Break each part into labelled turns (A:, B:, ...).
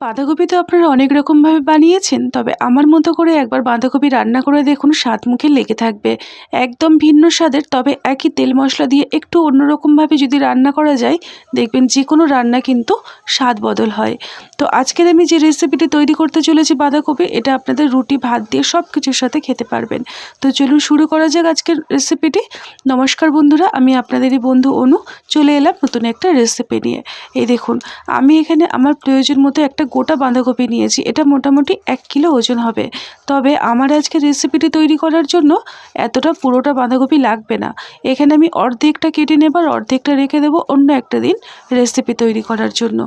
A: বাঁধাকপি তো আপনারা অনেক রকমভাবে বানিয়েছেন, তবে আমার মতো করে একবার বাঁধাকপি রান্না করে দেখুন স্বাদ মুখে লেগে থাকবে। একদম ভিন্ন স্বাদের, তবে একই তেল মশলা দিয়ে একটু অন্যরকমভাবে যদি রান্না করা যায়, দেখবেন যে কোনো রান্না কিন্তু স্বাদ বদল হয়। তো আজকের আমি যে রেসিপিটি তৈরি করতে চলেছি বাঁধাকপি, এটা আপনাদের রুটি, ভাত দিয়ে সব কিছুর সাথে খেতে পারবেন। তো চলুন শুরু করা যাক আজকের রেসিপিটি। নমস্কার বন্ধুরা, আমি আপনাদেরই বন্ধু অনু, চলে এলাম নতুন একটা রেসিপি নিয়ে। এই দেখুন, আমি এখানে আমার প্রয়োজন মতো একটা গোটা বাঁধাকপি নিয়েছি, এটা মোটামুটি এক কিলো ওজন হবে। তবে আমার আজকে রেসিপিটি তৈরি করার জন্য এতটা পুরোটা বাঁধাকপি লাগবে না। এখানে আমি অর্ধেকটা কেটে নেবার অর্ধেকটা রেখে দেবো অন্য একটা দিন রেসিপি তৈরি করার জন্য।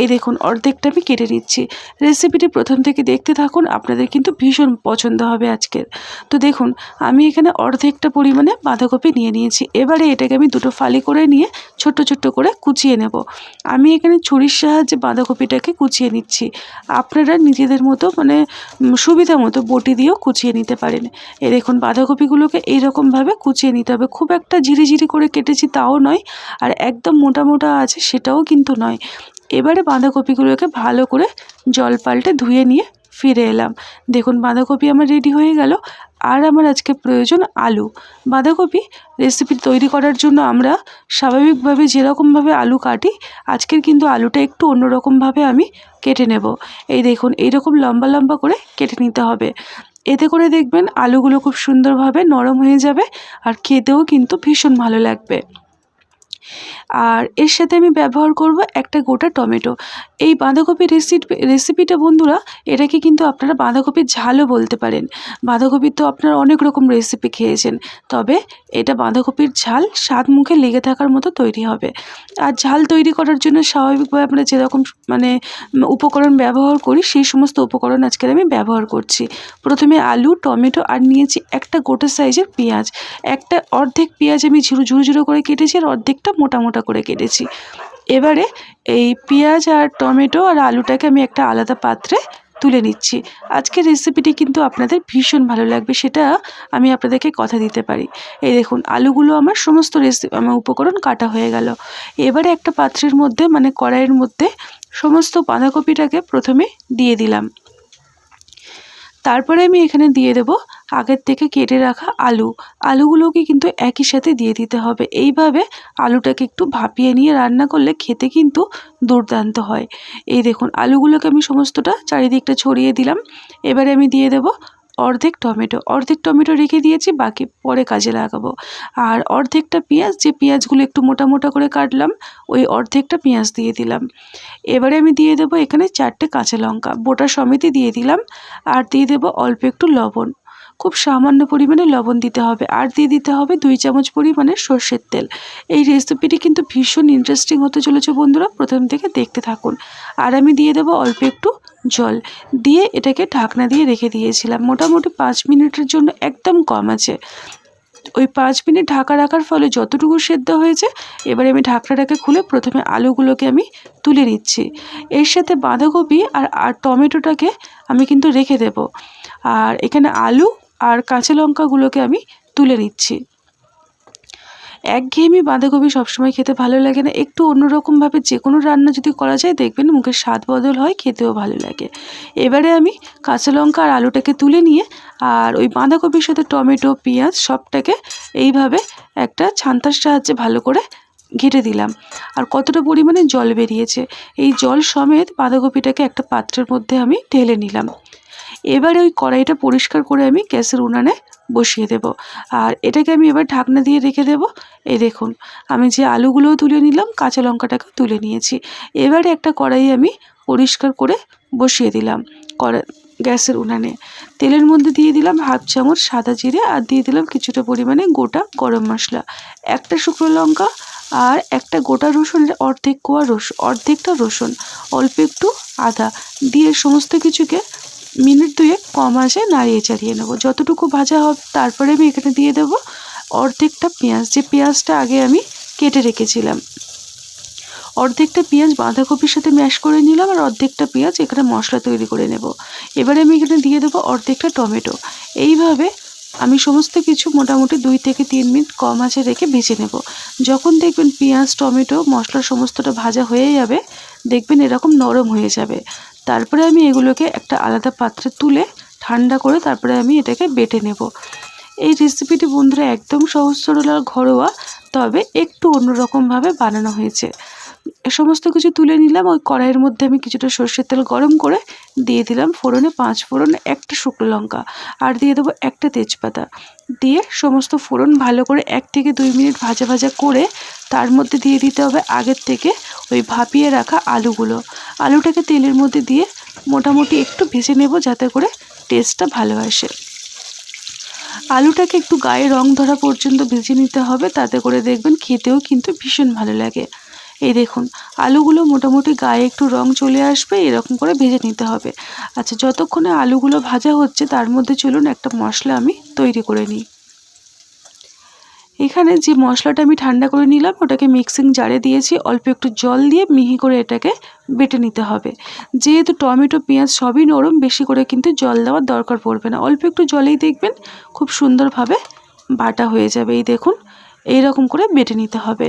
A: এই দেখুন, অর্ধেকটা আমি কেটে নিচ্ছি। রেসিপিটি প্রথম থেকে দেখতে থাকুন, আপনাদের কিন্তু ভীষণ পছন্দ হবে আজকের। তো দেখুন, আমি এখানে অর্ধেকটা পরিমাণে বাঁধাকপি নিয়ে নিয়েছি। এবারে এটাকে আমি দুটো ফালি করে নিয়ে ছোট্ট ছোট্ট করে কুচিয়ে নেব। আমি এখানে ছুরির সাহায্যে বাঁধাকপিটাকে কুচিয়ে নিচ্ছি। আপনারা নিজেদের মতো মানে সুবিধা মতো বটি দিয়েও কুচিয়ে নিতে পারেন। এই দেখুন, বাঁধাকপিগুলোকে এইরকমভাবে কুচিয়ে নিতে হবে। খুব একটা ঝিরিঝিরি করে কেটেছি তাও নয়, আর একদম মোটা মোটা আছে সেটাও কিন্তু নয়। এবারে বাঁধাকপিগুলোকে ভালো করে জল পাল্টে ধুয়ে নিয়ে ফিরে এলাম। দেখুন, বাঁধাকপি আমার রেডি হয়ে গেল। আর আমার আজকে প্রয়োজন আলু। বাঁধাকপি রেসিপি তৈরি করার জন্য আমরা স্বাভাবিকভাবে যেরকমভাবে আলু কাটি, আজকের কিন্তু আলুটা একটু অন্যরকমভাবে আমি কেটে নেব। এই দেখুন, এইরকম লম্বা লম্বা করে কেটে নিতে হবে। এতে করে দেখবেন আলুগুলো খুব সুন্দরভাবে নরম হয়ে যাবে আর খেতেও কিন্তু ভীষণ ভালো লাগবে। আর এর সাথে আমি ব্যবহার করব একটা গোটা টমেটো। এই বাঁধাকপির রেসিপি রেসিপিটা বন্ধুরা, এটাকে কিন্তু আপনারা বাঁধাকপির ঝালও বলতে পারেন। বাঁধাকপির তো আপনারা অনেক রকম রেসিপি খেয়েছেন, তবে এটা বাঁধাকপির ঝাল স্বাদ মুখে লেগে থাকার মতো তৈরি হবে। আর ঝাল তৈরি করার জন্য স্বাভাবিকভাবে আমরা যেরকম মানে উপকরণ ব্যবহার করি, সেই সমস্ত উপকরণ আজকের আমি ব্যবহার করছি। প্রথমে আলু, টমেটো আর নিয়েছি একটা গোটা সাইজের পেঁয়াজ। একটা অর্ধেক পেঁয়াজ আমি ঝুরু ঝুরু ঝুরু করে কেটেছি, আর অর্ধেকটা মোটা মোটা করে কেটেছি। এবারে এই পেঁয়াজ আর টমেটো আর আলুটাকে আমি একটা আলাদা পাত্রে তুলে নিচ্ছি। আজকের রেসিপিটি কিন্তু আপনাদের ভীষণ ভালো লাগবে, সেটা আমি আপনাদেরকে কথা দিতে পারি। এই দেখুন, আলুগুলো আমার সমস্ত রেসিপি আমার উপকরণ কাটা হয়ে গেল। এবারে একটা পাত্রের মধ্যে মানে কড়াইয়ের মধ্যে সমস্ত বাঁধাকপিটাকে প্রথমে দিয়ে দিলাম। তারপরে আমি এখানে দিয়ে দেব আগের থেকে কেটে রাখা আলু। আলুগুলোকে কিন্তু একই সাথে দিয়ে দিতে হবে। এইভাবে আলুটাকে একটু ভাপিয়ে নিয়ে রান্না করলে খেতে কিন্তু দুর্দান্ত হয়। এই দেখুন, আলুগুলোকে আমি সমস্তটা চারিদিকটা ছড়িয়ে দিলাম। এবারে আমি দিয়ে দেব অর্ধেক টমেটো। অর্ধেক টমেটো রেখে দিয়েছি, বাকি পরে কাজে লাগাবো। আর অর্ধেকটা পেঁয়াজ, যে পেঁয়াজগুলো একটু মোটা মোটা করে কাটলাম, ওই অর্ধেকটা পেঁয়াজ দিয়ে দিলাম। এবারে আমি দিয়ে দেবো এখানে চারটে কাঁচা লঙ্কা। বোটা সমেতই দিয়ে দিলাম। আর দিয়ে দেবো অল্প একটু লবণ। খুব সামান্য পরিমাণে লবণ দিতে হবে আর দিয়ে দিতে হবে দুই চামচ পরিমাণে সর্ষের তেল। এই রেসিপিটি কিন্তু ভীষণ ইন্টারেস্টিং হতে চলেছে বন্ধুরা, প্রথম থেকে দেখতে থাকুন। আর আমি দিয়ে দেবো অল্প একটু জল। দিয়ে এটাকে ঢাকনা দিয়ে রেখে দিয়েছিলাম। মোটামুটি পাঁচ মিনিটের জন্য একদম কম আছে। ওই পাঁচ মিনিট ঢাকা রাখার ফলে যতটুকু সেদ্ধ হয়েছে, এবারে আমি ঢাকনাটাকে খুলে প্রথমে আলুগুলোকে আমি তুলে নিচ্ছি। এর সাথে বাঁধাকপি আর আর টমেটোটাকে আমি কিন্তু রেখে দেব। আর এখানে আলু আর কাঁচা লঙ্কাগুলোকে আমি তুলে নিচ্ছি। একঘেয়েমি বাঁধাকপি সবসময় খেতে ভালো লাগে না। একটু অন্যরকমভাবে যে কোনো রান্না যদি করা যায়, দেখবেন মুখের স্বাদ বদল হয়, খেতেও ভালো লাগে। এবারে আমি কাঁচা লঙ্কা আর আলুটাকে তুলে নিয়ে আর ওই বাঁধাকপির সাথে টমেটো, পেঁয়াজ সবটাকে এইভাবে একটা ছান্তার সাহায্যে ভালো করে ঘেটে দিলাম। আর কতটা পরিমাণে জল বেরিয়েছে, এই জল সমেত বাঁধাকপিটাকে একটা পাত্রের মধ্যে আমি ঢেলে নিলাম। এবারে ওই কড়াইটা পরিষ্কার করে আমি গ্যাসের উনানে বসিয়ে দেব। আর এটাকে আমি এবার ঢাকনা দিয়ে রেখে দেব। এই দেখুন, আমি যে আলুগুলোও তুলে নিলাম, কাঁচা লঙ্কাটাকে তুলে নিয়েছি। এবারে একটা কড়াই আমি পরিষ্কার করে বসিয়ে দিলাম কড়া, গ্যাসের উনানে। তেলের মধ্যে দিয়ে দিলাম হাফ চামচ সাদা জিরে আর দিয়ে দিলাম কিছুটা পরিমাণে গোটা গরম মশলা। একটা শুকনো লঙ্কা আর একটা গোটা রসুনের অর্ধেক কোয়া রসুন, অর্ধেকটা রসুন, অল্প একটু আদা দিয়ে সমস্ত কিছুকে মিনিট দুয়েক কম আসে নাড়িয়ে চাড়িয়ে নেব। যতটুকু ভাজা হবে তারপরে আমি এখানে দিয়ে দেব অর্ধেকটা পেঁয়াজ। যে পেঁয়াজটা আগে আমি কেটে রেখেছিলাম। অর্ধেকটা পেঁয়াজ বাঁধাকপির সাথে ম্যাশ করে নিলাম আর অর্ধেকটা পেঁয়াজ এখানে মশলা তৈরি করে নেব। এবারে আমি এখানে দিয়ে দেবো অর্ধেকটা টমেটো। এইভাবে আমি সমস্ত কিছু মোটামুটি দুই থেকে তিন মিনিট কম আঁচে রেখে ভেজে নেব। যখন দেখবেন পেঁয়াজ, টমেটো মশলা সমস্তটা ভাজা হয়ে যাবে, দেখবেন এরকম নরম হয়ে যাবে। তারপরে আমি এগুলোকে একটা আলাদা পাত্রে তুলে ঠান্ডা করে তারপরে আমি এটাকে বেটে নেব। এই রেসিপিটি বন্ধুরা একদম সহজ সরল আর ঘরোয়া, তবে একটু অন্যরকমভাবে বানানো হয়েছে। সমস্ত কিছু তুলে নিলাম, ওই কড়াইয়ের মধ্যে আমি কিছুটা সর্ষের তেল গরম করে দিয়ে দিলাম ফোড়নে পাঁচ ফোড়ন, একটা শুকনো লঙ্কা আর দিয়ে দেবো একটা তেজপাতা। দিয়ে সমস্ত ফোড়ন ভালো করে এক থেকে দুই মিনিট ভাজা ভাজা করে তার মধ্যে দিয়ে দিতে হবে আগের থেকে ওই ভাপিয়ে রাখা আলুগুলো। আলুটাকে তেলের মধ্যে দিয়ে মোটামুটি একটু ভেজে নেব যাতে করে টেস্টটা ভালো আসে। আলুটাকে একটু গায়ে রং ধরা পর্যন্ত ভেজে নিতে হবে, তাতে করে দেখবেন খেতেও কিন্তু ভীষণ ভালো লাগে। এই দেখুন, আলুগুলো মোটামুটি গায়ে একটু রং চলে আসবে, এরকম করে ভেজে নিতে হবে। আচ্ছা যতক্ষণে আলুগুলো ভাজা হচ্ছে, তার মধ্যে চলুন একটা মশলা আমি তৈরি করে নিই। এখানে যে মশলাটা আমি ঠান্ডা করে নিলাম, ওটাকে মিক্সিং জারে দিয়েছি, অল্প একটু জল দিয়ে মিহি করে এটাকে বেটে নিতে হবে। যেহেতু টমেটো, পেঁয়াজ সবই নরম, বেশি করে কিন্তু জল দেওয়ার দরকার পড়বে না। অল্প একটু জলেই দেখবেন খুব সুন্দরভাবে বাটা হয়ে যাবে, এই দেখুন এই রকম করে বেটে নিতে হবে।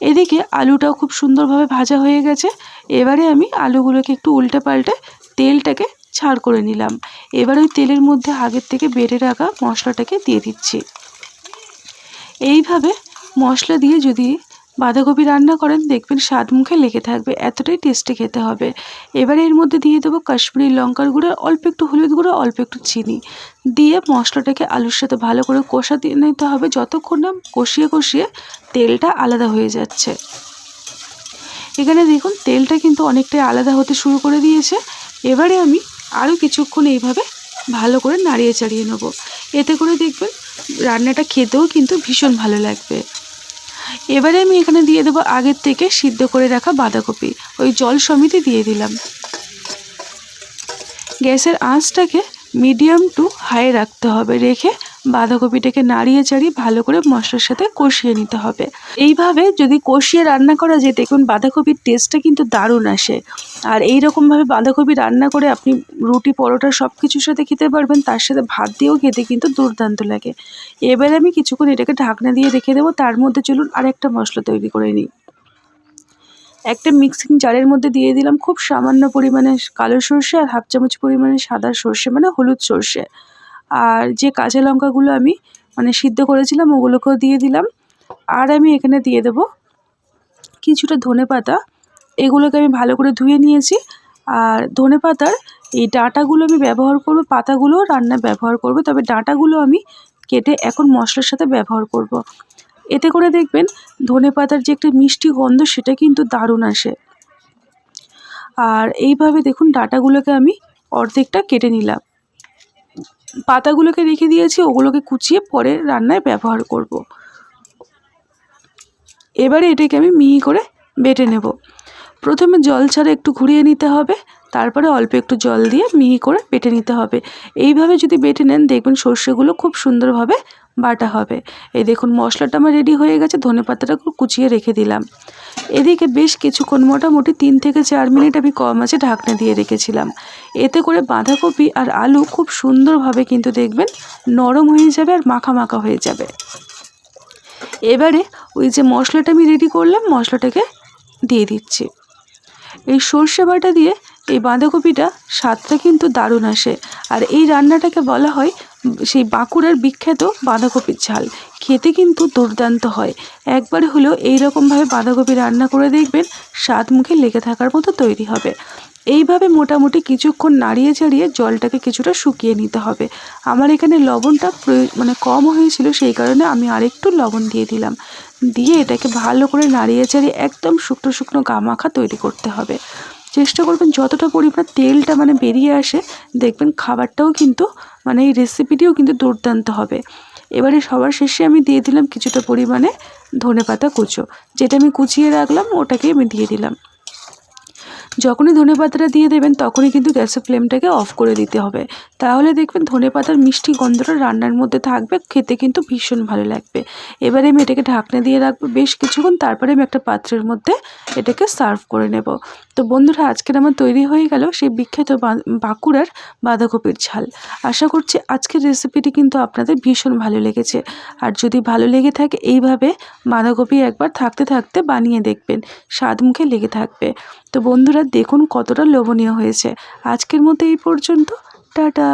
A: এদিকে আলুটাও খুব সুন্দরভাবে ভাজা হয়ে গেছে। এবারে আমি আলুগুলোকে একটু উল্টে পাল্টে তেলটাকে ছাড় করে নিলাম। এবার ওই তেলের মধ্যে আগের থেকে বেড়ে রাখা মশলাটাকে দিয়ে দিচ্ছি। এইভাবে মশলা দিয়ে যদি বাঁধাকপি রান্না করেন, দেখবেন স্বাদ মুখে লেগে থাকবে, এতটাই টেস্টি খেতে হবে। এবারে এর মধ্যে দিয়ে দেবো কাশ্মীরি লঙ্কার গুঁড়ো, অল্প একটু হলুদ গুঁড়ো, অল্প একটু চিনি। দিয়ে মশলাটাকে আলুর সাথে ভালো করে কষা দিয়ে নিতে হবে, যতক্ষণ না কষিয়ে কষিয়ে তেলটা আলাদা হয়ে যাচ্ছে। এখানে দেখুন, তেলটা কিন্তু অনেকটাই আলাদা হতে শুরু করে দিয়েছে। এবারে আমি আরও কিছুক্ষণ এইভাবে ভালো করে নাড়িয়ে চাড়িয়ে নেব। এতে করে দেখবেন রান্নাটা খেতেও কিন্তু ভীষণ ভালো লাগবে। এবারে আমি এখানে দিয়ে দেবো আগের থেকে সিদ্ধ করে রাখা বাঁধাকপি। ওই জল সমিতি দিয়ে দিলাম। গ্যাসের আঁচটাকে মিডিয়াম টু হাই রাখতে হবে। রেখে বাঁধাকপিটাকে নাড়িয়ে চাড়িয়ে ভালো করে মশলার সাথে কষিয়ে নিতে হবে। এইভাবে যদি কষিয়ে রান্না করা যায়, দেখুন বাঁধাকপির টেস্টটা কিন্তু দারুণ আসে। আর এই রকমভাবে বাঁধাকপি রান্না করে আপনি রুটি, পরোটা সব কিছুর সাথে খেতে পারবেন, তার সাথে ভাত দিয়েও খেতে কিন্তু দুর্দান্ত লাগে। এবারে আমি কিছুক্ষণ এটাকে ঢাকনা দিয়ে রেখে দেবো, তার মধ্যে চলুন আরেকটা মশলা তৈরি করে নিই। একটা মিক্সিং জারের মধ্যে দিয়ে দিলাম খুব সামান্য পরিমাণে কালো সর্ষে আর হাফ চামচ পরিমাণে সাদা সর্ষে মানে হলুদ সর্ষে। আর যে কাঁচা লঙ্কাগুলো আমি মানে সিদ্ধ করেছিলাম, ওগুলোকেও দিয়ে দিলাম। আর আমি এখানে দিয়ে দেবো কিছুটা ধনে পাতা। এগুলোকে আমি ভালো করে ধুয়ে নিয়েছি। আর ধনে পাতার এই ডাঁটাগুলো আমি ব্যবহার করব, পাতাগুলোও রান্নায় ব্যবহার করব, তবে ডাঁটাগুলো আমি কেটে এখন মশলার সাথে ব্যবহার করব। এতে করে দেখবেন ধনে পাতার যে একটা মিষ্টি গন্ধ সেটা কিন্তু দারুণ আসে। আর এইভাবে দেখুন ডাটাগুলোকে আমি অর্ধেকটা কেটে নিলাম। পাতাগুলোকে রেখে দিয়েছি, ওগুলোকে কুচিয়ে পরে রান্নায় ব্যবহার করব। এবারে এটাকে আমি মিহি করে বেটে নেব। প্রথমে জল ছাড়া একটু ঘুরিয়ে নিতে হবে, তারপরে অল্প একটু জল দিয়ে মিহি করে বেটে নিতে হবে। এইভাবে যদি বেটে নেন, দেখবেন সর্ষেগুলো খুব সুন্দরভাবে বাটা হবে। এই দেখুন, মশলাটা আমার রেডি হয়ে গেছে, ধনে পাতাটা কুচিয়ে রেখে দিলাম। এদিকে বেশ কিছুক্ষণ মোটামুটি তিন থেকে চার মিনিট আমি কম আছে ঢাকনা দিয়ে রেখেছিলাম। এতে করে বাঁধাকপি আর আলু খুব সুন্দরভাবে কিন্তু দেখবেন নরম হয়ে যাবে আর মাখা মাখা হয়ে যাবে। এবারে ওই যে মশলাটা আমি রেডি করলাম, মশলাটাকে দিয়ে দিচ্ছি। এই সর্ষে বাটা দিয়ে এই বাঁধাকপিটা স্বাদটা কিন্তু দারুণ আসে। আর এই রান্নাটাকে বলা হয় সেই বাঁকুড়ার বিখ্যাত বাঁধাকপির ঝাল। খেতে কিন্তু দুর্দান্ত হয়। একবার হলেও এইরকমভাবে বাঁধাকপি রান্না করে দেখবেন, স্বাদ মুখে লেগে থাকার মতো তৈরি হবে। এইভাবে মোটামুটি কিছুক্ষণ নাড়িয়ে চাড়িয়ে জলটাকে কিছুটা শুকিয়ে নিতে হবে। আমার এখানে লবণটা মানে কম হয়েছিল, সেই কারণে আমি আরেকটু লবণ দিয়ে দিলাম। দিয়ে এটাকে ভালো করে নাড়িয়ে চাড়িয়ে একদম শুকনো শুকনো গামাখা তৈরি করতে হবে। চেষ্টা করবেন যতটা পরিমাণ তেলটা মানে বেরিয়ে আসে, দেখবেন খাবারটাও কিন্তু মানে এই রেসিপিটিও কিন্তু দুর্দান্ত হবে। এবারে সবার শেষে আমি দিয়ে দিলাম কিছুটা পরিমাণে ধনে পাতা কুচো, যেটা আমি কুচিয়ে রাখলাম ওটাকে আমি দিয়ে দিলাম। যখনই ধনে পাতাটা দিয়ে দেবেন, তখনই কিন্তু গ্যাসের ফ্লেমটাকে অফ করে দিতে হবে। তাহলে দেখবেন ধনে পাতার মিষ্টি গন্ধটা রান্নার মধ্যে থাকবে, খেতে কিন্তু ভীষণ ভালো লাগবে। এবারে আমি এটাকে ঢাকনা দিয়ে রাখব বেশ কিছুক্ষণ, তারপরে আমি একটা পাত্রের মধ্যে এটাকে সার্ভ করে নেব। তো বন্ধুরা, আজকের আমার তৈরি হয়ে গেল সেই বিখ্যাত বাঁকুড়ার বাঁধাকপির ঝাল। আশা করছি আজকের রেসিপিটি কিন্তু আপনাদের ভীষণ ভালো লেগেছে। আর যদি ভালো লেগে থাকে, এইভাবে বাঁধাকপি একবার থাকতে থাকতে বানিয়ে দেখবেন, স্বাদ মুখে লেগে থাকবে। তো বন্ধুরা, দেখুন কতটা লোভনীয় হয়েছে। আজকের মতো এই পর্যন্ত। টাটা।